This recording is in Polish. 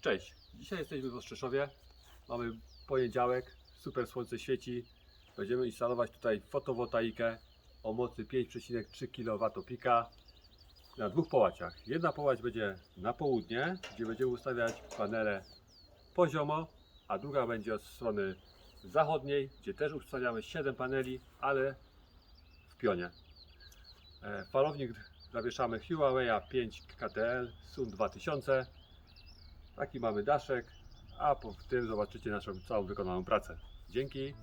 Cześć, dzisiaj jesteśmy w Ostrzeszowie. Mamy poniedziałek, super słońce świeci. Będziemy instalować tutaj fotowoltaikę o mocy 5,3 kW pika na dwóch połaciach. Jedna połać będzie na południe, gdzie będziemy ustawiać panele poziomo, a druga będzie od strony zachodniej, gdzie też ustawiamy 7 paneli, ale w pionie. E, Falownik zawieszamy Huawei 5 KTL Sun 2000. Taki mamy daszek, a po tym zobaczycie naszą całą wykonaną pracę. Dzięki.